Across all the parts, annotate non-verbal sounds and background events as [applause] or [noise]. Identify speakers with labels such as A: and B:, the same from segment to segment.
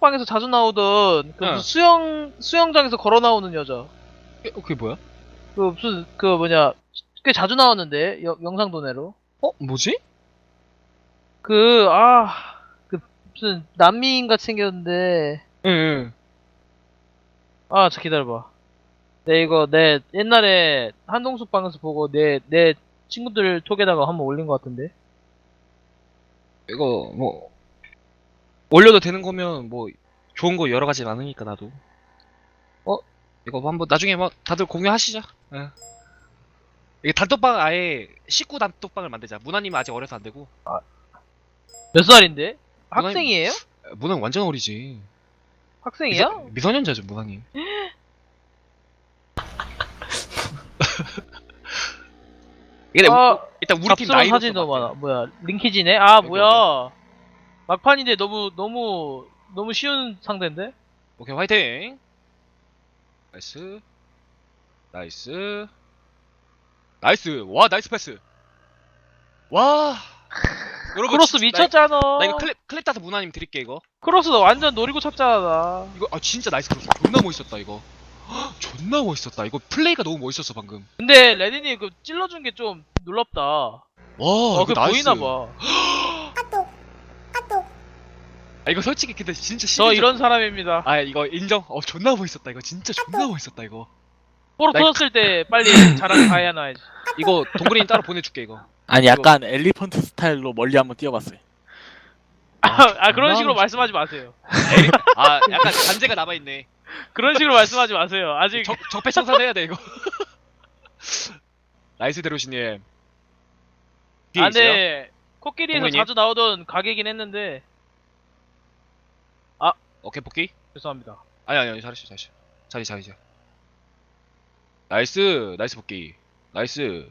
A: 한동숙방에서 자주 나오던 그
B: 응.
A: 무슨 수영 수영장에서 걸어 나오는 여자.
B: 어, 그게 뭐야?
A: 그 무슨 그 뭐냐 꽤 자주 나왔는데 여- 영상 도내로.
B: 어, 뭐지?
A: 그 아 그 무슨 난미인 같이 생겼는데
B: 응, 응.
A: 아 저 기다려봐. 내 이거 내 옛날에 한동숙 방에서 보고 내 내 친구들 톡에다가 한번 올린 것 같은데.
B: 이거 뭐 올려도 되는 거면 뭐 좋은 거 여러 가지 많으니까 나도.
A: 어?
B: 이거 한번 나중에 뭐 다들 공유하시자. 예. 이게 단톡방 아예 식구 단톡방을 만들자. 문화님 아직 어려서 안 되고.
A: 몇 살인데?
B: 문화님-
A: 학생이에요?
B: 문화는 완전 어리지.
A: 학생이야?
B: 미성- 미성년자죠 문화님. [laughs] 이게
A: 아,
B: 우- 일단 우리 팀 나이로
A: 너무 많아. 뭐야 링키지네? 아
B: 여기,
A: 뭐야 막판인데 너무 너무 너무 쉬운 상대인데?
B: 오케이 화이팅. 나이스. 나이스. 나이스. 와 나이스 패스. 와. [laughs] 여러분
A: 크로스
B: 진짜-
A: 미쳤잖아.
B: 나, 나 이거 클립 클립 따서 문화님 드릴게 이거.
A: 크로스 너 완전 노리고 쳤잖아. 나.
B: 이거 아 진짜 나이스 크로스. 존나 멋있었다 이거. 헉, 존나 멋있었다. 이거 플레이가 너무 멋있었어 방금.
A: 근데 레딘이 그 찔러준 게 좀 놀랍다.
B: 와.
A: 어,
B: 이거
A: 그
B: 나이스.
A: 보이나 봐.
B: 아 이거 솔직히 근데 진짜
A: 저
B: 시리즈-
A: 이런 사람입니다.
B: 아 이거 인정. 어 존나 멋있었다 이거 진짜 존나 멋있었다 이거.
A: 포로
B: 나-
A: 터졌을 때 [laughs] 빨리 자랑 다 해놔야지.
B: 이거 동그리님 따로 보내줄게 이거.
C: 아니 약간 엘리펀트 스타일로 멀리 한번 뛰어봤어요.
A: 아, 아 그런
B: 존나
A: 식으로 말씀하지 마세요.
B: 아 약간 잔재가 남아 있네.
A: 그런 식으로 말씀하지 마세요. 아직
B: 적 적폐 청산 해야 돼 이거. [laughs] 나이스 대로시님. 뒤에
A: 아
B: 있어요?
A: 근데 코끼리에서
B: 동그리님?
A: 자주 나오던 가게긴 했는데
B: 오케이 복귀.
A: 죄송합니다.
B: 아니 아니 아니 잘했어 잘했어. 자리 자리 자리. 나이스 나이스 복귀. 나이스.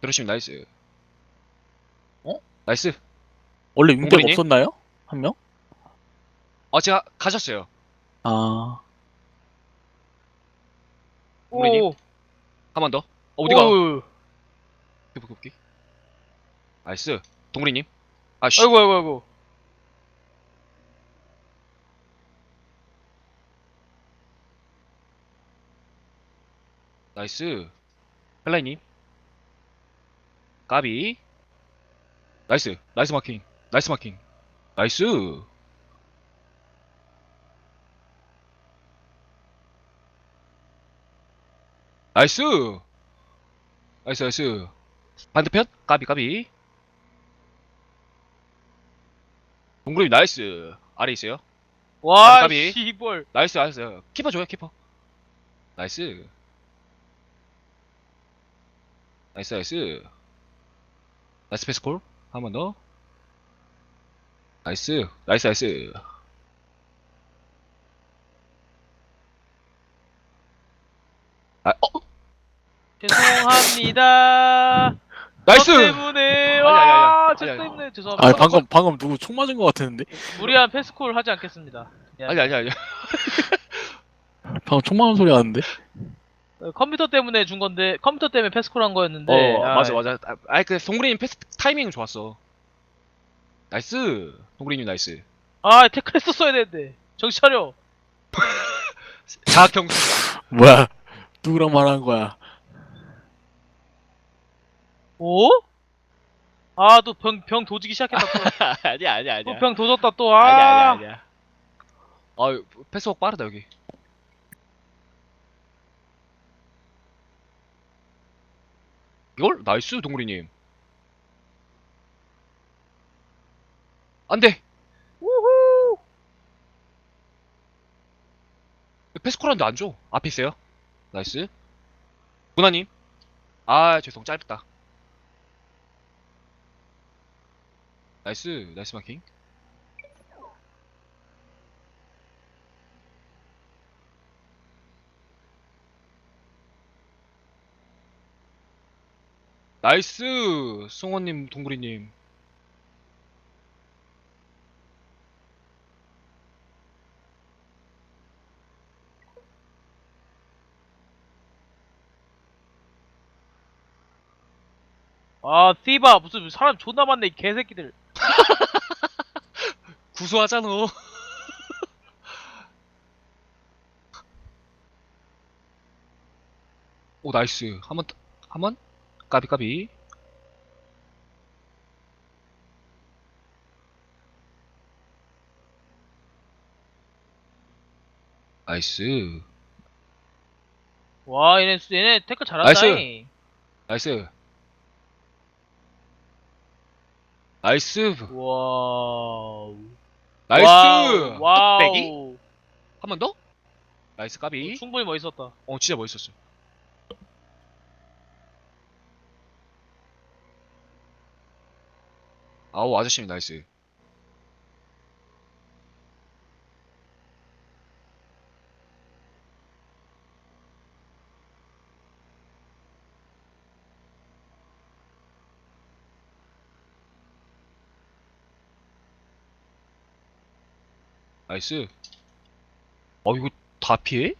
B: 대로시님 나이스. 어? 나이스.
C: 원래 윙백
B: 동그리님?
C: 없었나요? 한 명?
B: 어 제가 가셨어요.
C: 아
B: 동그리님?
A: 오,
B: 한 번 더. 어, 어디가?
A: 오,
B: 복귀 복귀. 나이스. 동그리님. 아씨.
A: 아이고 아이고 아이고.
B: 나이스. 헬라이님. 까비. 나이스. 나이스 마킹. 나이스 마킹. 나이스. 나이스. 나이스, 나이스. 반대편? 까비, 까비. 동그라미 나이스. 아래 있어요.
A: 와,
B: 까비.
A: 씨벌.
B: 나이스, 나이스. 키퍼 줘요, 키퍼. 나이스. 나이스, 나이스. 나이스 패스콜. 한 번 더. 나이스. 나이스, 나이스. 아, 어?
A: 죄송합니다. [laughs]
B: 나이스!
A: 저 때문에
B: 아니,
A: 와,
B: 아니,
A: 저
B: 아니, 아니.
A: 때문에 죄송합니다.
C: 아 방금 방금 누구 총 맞은 것 같았는데?
A: 무리한 패스콜 하지 않겠습니다. 예.
B: 아니, 아니, 아니.
C: 방금 총 맞은 소리 나는데? [laughs]
A: 어, 컴퓨터 때문에 준 건데 컴퓨터 때문에 패스콜 한 거였는데.
B: 어,
A: 아,
B: 맞아, 맞아. 아, 아니, 그, 동그리님 패스 타이밍 좋았어. 나이스. 동그리님 나이스.
A: 아, 태클 했었어야 되는데. 정신 차려. [laughs]
B: 자학경수.
C: 뭐야? 누구랑 말하는 거야?
A: 오? 아, 또 병, 병 도지기 시작했다 또. [laughs]
B: 아니야, 아니야, 아니야.
A: 또병 도졌다 또. 아.
B: 아니야, 아니야, 아니야. 아, 패스워크 빠르다, 여기. 이걸? 나이스, 동그리님. 안 돼!
A: 우후.
B: 패스콜한데 안 줘. 앞에 있어요. 나이스. 문화님. 아, 죄송, 짧다. 나이스, 나이스 마킹. 나이스! 송원님, 동그리님.
A: 아, 씨바 무슨 사람 존나 많네 이 개새끼들. [laughs]
B: 구수하잖아. [laughs] 오 나이스. 한번 한번 까비 까비. 나이스.
A: 와 얘네 얘네 태클 잘한다.
B: 나이스. 나이스. 나이스.
A: 와.
B: 나이스.
A: 와우.
B: 빼기?
A: 와우.
B: 한번 더? 나이스 까비.
A: 충분히 멋있었다.
B: 어 진짜 멋있었어. 아우 아저씨님 나이스. 나이스. 어 이거 다 피해?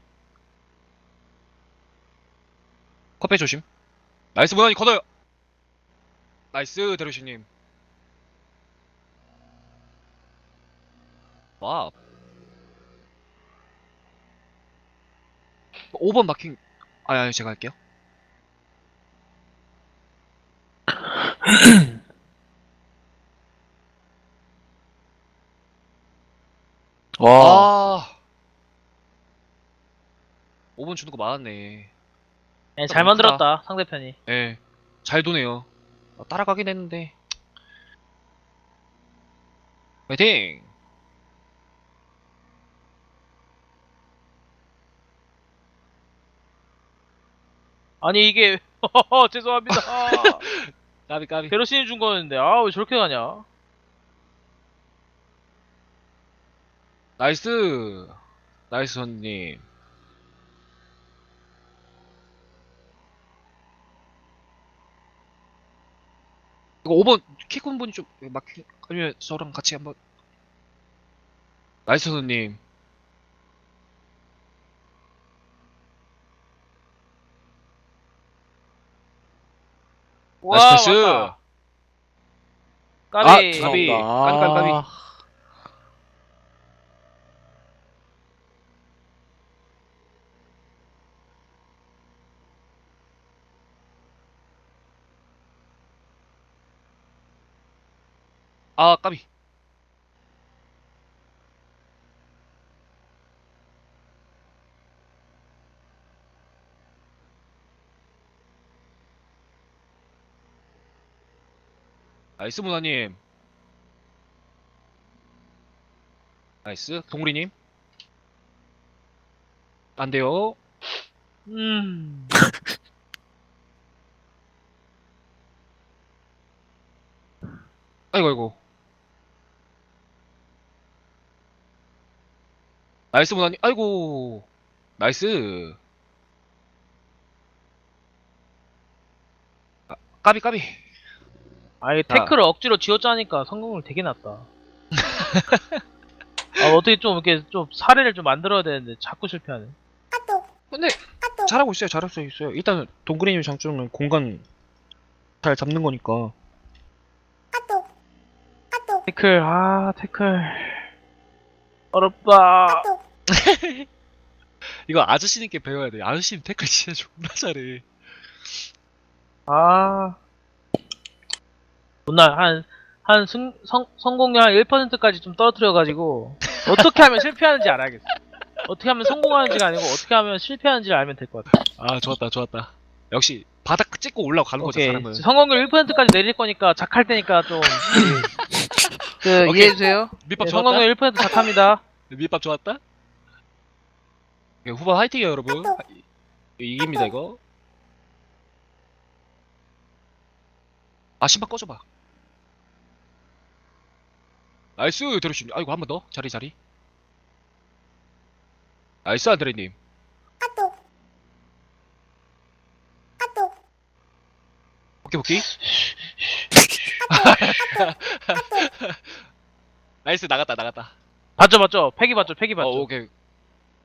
B: 컵에 조심. 나이스 무난히 걷어요. 나이스 대루시님. 와. 5번 마킹. 아니 아니 제가 할게요.
C: 와.
B: 아. 5번 주는 거 많았네.
A: 예, 잘 만들었다 상대편이.
B: 예. 잘 도네요. 아, 따라가긴 했는데. 화이팅!
A: 아니 이게 [laughs] 죄송합니다. [laughs]
B: 까비 까비.
A: 베로신이 준 거였는데 아 왜 저렇게 가냐?
B: 나이스. 나이스 선님. 이거 5번 키군 분이 좀 막히 아니면 저랑 같이 한번 나이스 선님.
A: 와
B: 나이스 패스.
A: 왔다. 까비.
B: 아. 까비. 까비, 까비.
C: 아.
B: 아 까비. 나이스 문화님. 나이스 동우리님. 안 돼요.
A: 음. [laughs]
B: 아이고 아이고. 나이스 문화님. 아이고. 나이스. 아, 까비 까비.
A: 아 이게 태클을 억지로 지어짜니까 성공률 되게 낮다. [laughs] 아 어떻게 좀 이렇게 좀 사례를 좀 만들어야 되는데 자꾸 실패하네.
B: 근데 잘하고 있어요. 잘하고 있어요. 일단 동그리님 장점은 공간 잘 잡는 거니까.
A: 태클 아 태클 어렵다. [laughs]
B: 이거 아저씨님께 배워야 돼. 아저씨님 태클 진짜 존나 잘해.
A: 아 존나 한 한 승 성, 성공률 한 1%까지 좀 떨어뜨려가지고 어떻게 하면 실패하는지 알아야겠어. 어떻게 하면 성공하는지가 아니고 어떻게 하면 실패하는지를 알면 될 것 같아.
B: 아 좋았다 좋았다. 역시 바닥 찍고 올라가는 거죠
A: 오케이.
B: 사람은.
A: 성공률 1%까지 내릴 거니까 작할 때니까 좀. 그,
B: 오케이.
A: 이해해주세요.
B: 밑밥
A: 네,
B: 좋았다.
A: 성공률 1% 작합니다.
B: 밑밥 좋았다. 예, 후반 화이팅이에요 여러분. 하- 이- 이깁니다 이거. 아 신발 꺼줘봐. 나이스 데려주님. 아이고 한 번 더. 자리 자리. 나이스 안드레님. 오케이 오케이. 나이스 나갔다 나갔다.
A: 봤죠, 봤죠? 패기 봤죠, 패기 봤죠?
B: 어, 오케이.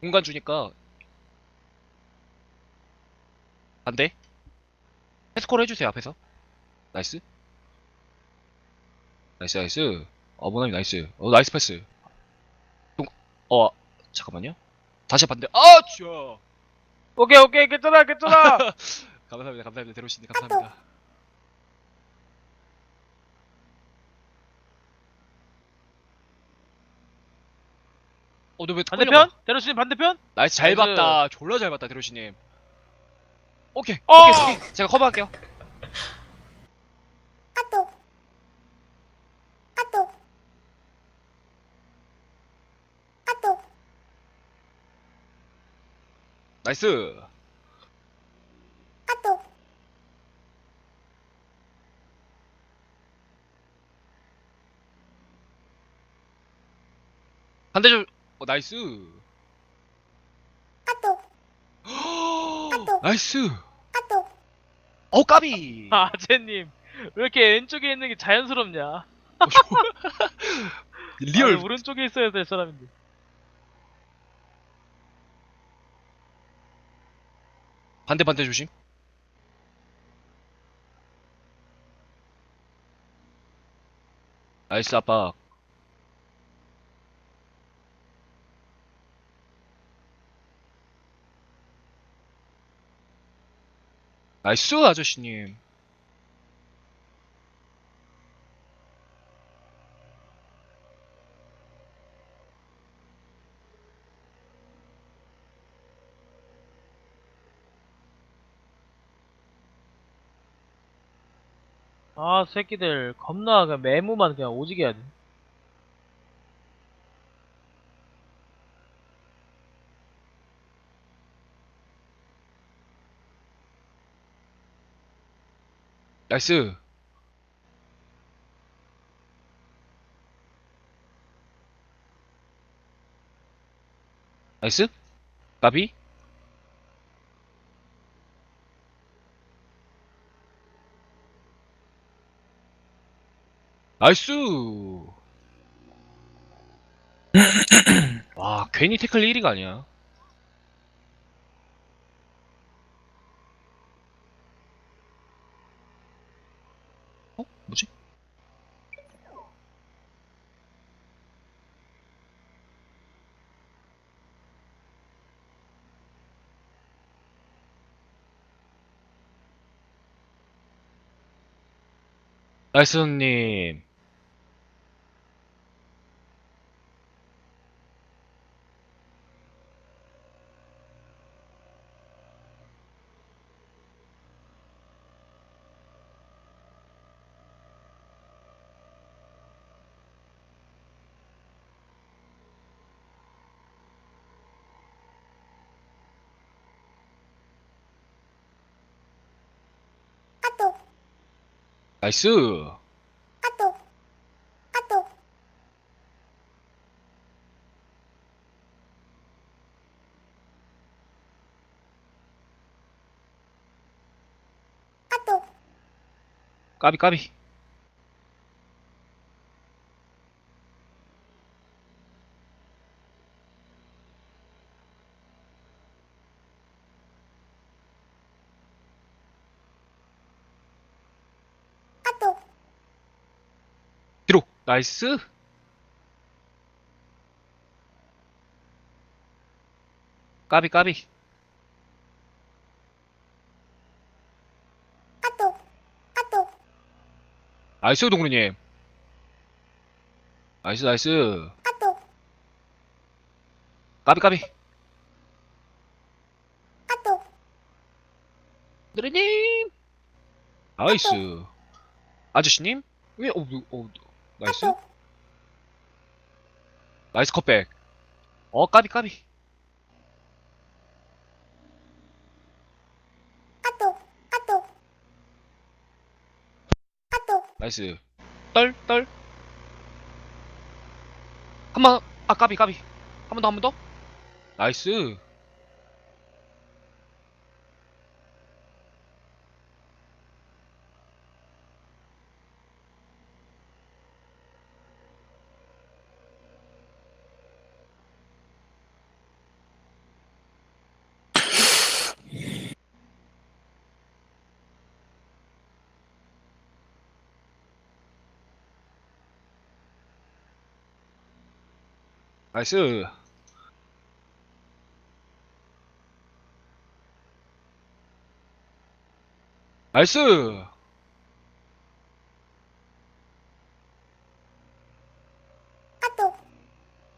B: 공간 주니까 안 돼. 패스콜 해주세요 앞에서. 나이스. 나이스 나이스. 어 모나미 나이스. 어 나이스 패스. 동... 어 잠깐만요. 다시 반대. 아 쥐어
A: 오케이 오케이. 괜찮아 괜찮아. [laughs]
B: 감사합니다 감사합니다. 데로시님 감사합니다. 어 너왜
A: 반대편? 데로시님 반대편?
B: 나이스 잘
A: 나이스.
B: 봤다. 졸라 잘 봤다 데로시님. 오케이
A: 어!
B: 오케이 오케이. 제가 커버할게요 나이스. 반대 좀 어, 나이스. 나이스. 어 까비. [laughs]
A: 아 아재님. 왜 이렇게 왼쪽에 있는 게 자연스럽냐?
B: 어, [laughs] 리얼.
A: 아, 오른쪽에 있어야 될 사람인데
B: 반대 반대 조심. 나이스 압박. 나이스 아저씨님
A: 아 새끼들. 겁나 그냥 매무만 그냥 오지게 해야 돼.
B: 나이스. 나이스? 까비 나이스 [clears throat] 와 괜히 태클 1위가 아니야 어? 뭐지? 나이스님 나이스 까비 까비 뒤로 나이스. 까비 까비. 나이스 동그리님. 나이스 나이스. 까비 까비. 동그리님. 나이스. 아저씨님? 왜 어, 뭐, 어 나이스. 나이스 컷백. 어 까비 까비. 나이스. 떨 떨. 한 번 아 까비 까비. 한 번 더 한 번 더. 나이스 나이스. 나이스.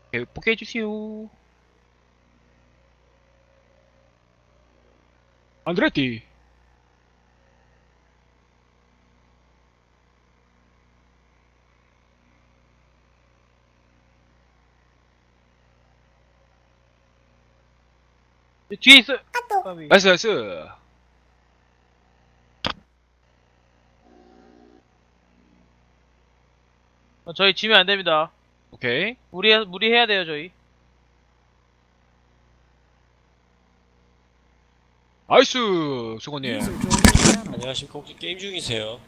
B: 오케이, 포케 해주세요. 안드레티.
A: 뒤에 있어. 까비.
B: 나이스, 나이스.
A: 어, 저희 지면 안 됩니다.
B: 오케이.
A: 무리 무리해야 돼요 저희.
B: 나이스, 수건님.
D: 안녕하십니까 혹시 게임 중이세요?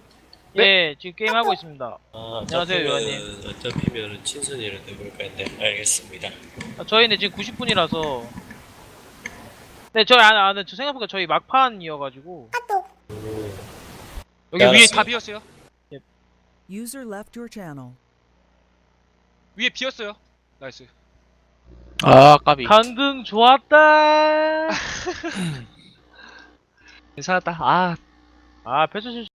A: 예, 지금 게임 하고 있습니다.
D: 아,
A: 안녕하세요,
D: 어차피면은- 어차피면은 친선이를 해볼까 했는데 알겠습니다.
A: 아, 저희는 지금 90분이라서. 네, 저희 안, 안, 저 생각보다 저희 막판이어가지고.
B: 여기
D: 네,
B: 위에. 다 비었어요.
E: User left your channel.
B: 위에 비었어요. 나이스.
C: 아 까비.
A: 강등 좋았다. [laughs]
B: 괜찮았다. 아,
A: 아, 패스 실수